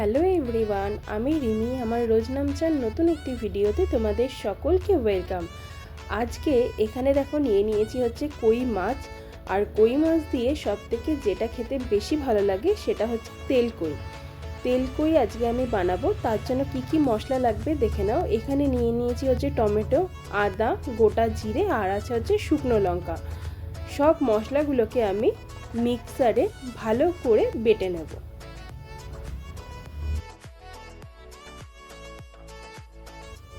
Hello everyone, আমি রিমি, আমার রোজ নামচান নতুন একটি ভিডিওতে তোমাদের সকলকে ওয়েলকাম। আজকে এখানে দেখো নিয়ে নিয়েছি হচ্ছে কই মাছ, আর কই মাছ দিয়ে সব থেকে যেটা খেতে বেশি ভালো লাগে সেটা হচ্ছে তেল কই তেল কই আজকে আমি বানাবো, তার জন্য কি কি মশলা লাগবে দেখে নাও। এখানে নিয়ে নিয়েছি হচ্ছে টমেটো, আদা, গোটা জিরে, আর আছে হচ্ছে শুকনো লঙ্কা। সব মশলাগুলোকে আমি মিক্সারে ভালো করে বেটে নেব।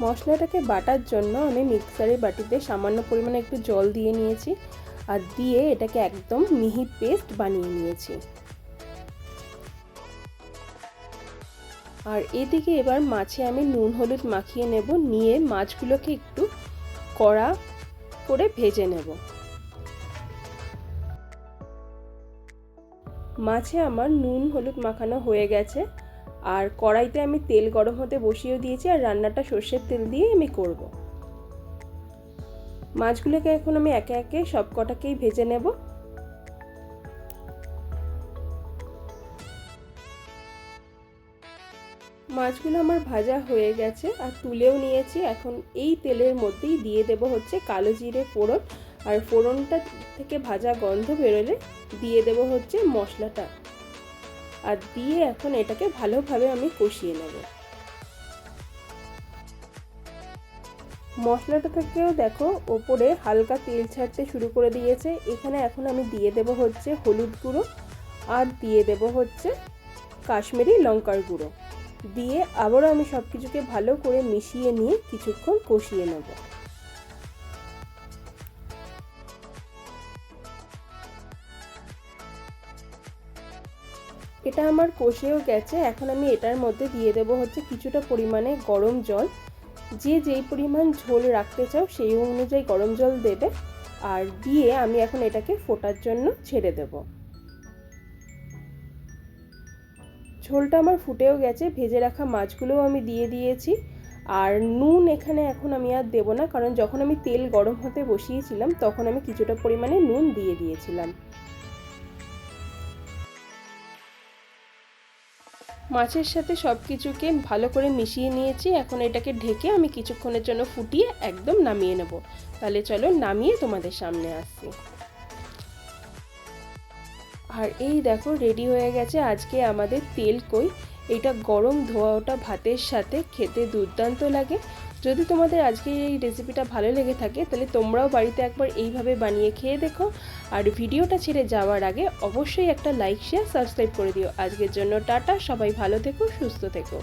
মশলাটাকে বাটার জন্য আমি মিক্সারের বাটিতে সামান্য পরিমাণে একটু জল দিয়ে নিয়েছি আর দিয়ে এটাকে একদম মিহি পেস্ট বানিয়ে নিয়েছি। আর এদিকে এবার মাছে আমি নুন, হলুদ মাখিয়ে নেব, নিয়ে মাছগুলোকে একটু কড়া করে ভেজে নেব। মাছে আমার নুন, হলুদ মাখানো হয়ে গেছে। আর কড়াইতে আমি তেল গরম হতে বসিয়ে দিয়েছি আর রান্নাটা সর্ষের তেল দিয়ে আমি করব। মাছগুলোকে এখন আমি একে একে সব কটাকেই ভেজে নেব। মাছগুলো আমার ভাজা হয়ে গেছে আর তুলেও নিয়েছি। এখন এই তেলের মধ্যেই দিয়ে দেব হচ্ছে কালো জিরে ফোড়ন। আর ফোড়নটা থেকে ভাজা গন্ধ বেরোলে দিয়ে দেব হচ্ছে মশলাটা। আর দিয়ে এখন এটাকে ভালোভাবে আমি কষিয়ে নেব। মশলাটা থেকেও দেখো ওপরে হালকা তেল ছাড়তে শুরু করে দিয়েছে। এখানে এখন আমি দিয়ে দেব হচ্ছে হলুদ গুঁড়ো আর দিয়ে দেব হচ্ছে কাশ্মীরি লঙ্কার গুঁড়ো। দিয়ে আবারও আমি সব কিছুকে ভালো করে মিশিয়ে নিয়ে কিছুক্ষণ কষিয়ে নেব। এটা আমার কষেও গেছে। এখন আমি এটার মধ্যে দিয়ে দেবো হচ্ছে কিছুটা পরিমাণে গরম জল। যে যেই পরিমাণ ঝোল রাখতে চাও সেই অনুযায়ী গরম জল দেবে। আর দিয়ে আমি এখন এটাকে ফোটার জন্য ছেড়ে দেব। ঝোলটা আমার ফুটেও গেছে, ভেজে রাখা মাছগুলোও আমি দিয়ে দিয়েছি। আর নুন এখানে এখন আমি আর দেবো না, কারণ যখন আমি তেল গরম হতে বসিয়েছিলাম, তখন আমি কিছুটা পরিমাণে নুন দিয়ে দিয়েছিলাম। মাছের সাথে সব কিছুকে ভালো করে মিশিয়ে নিয়েছি। এখন এটাকে ঢেকে আমি কিছুক্ষণের জন্য ফুটিয়ে একদম নামিয়ে নেব। তাহলে চলো নামিয়ে তোমাদের সামনে আসছি। আর এই দেখো রেডি হয়ে গেছে আজকে আমাদের তেল কই। এটা গরম ধোয়া ওটা ভাতের সাথে খেতে দুর্দান্ত লাগে। যদি তোমাদের আজকে এই রেসিপিটা ভালো লেগে থাকে, তাহলে তোমরাও বাড়িতে একবার এইভাবে বানিয়ে খেয়ে দেখো। আর ভিডিওটা ছেড়ে যাওয়ার আগে অবশ্যই একটা লাইক শেয়ার সাবস্ক্রাইব করে দিও। আজকের জন্য টাটা, সবাই ভালো থেকো, সুস্থ থেকো।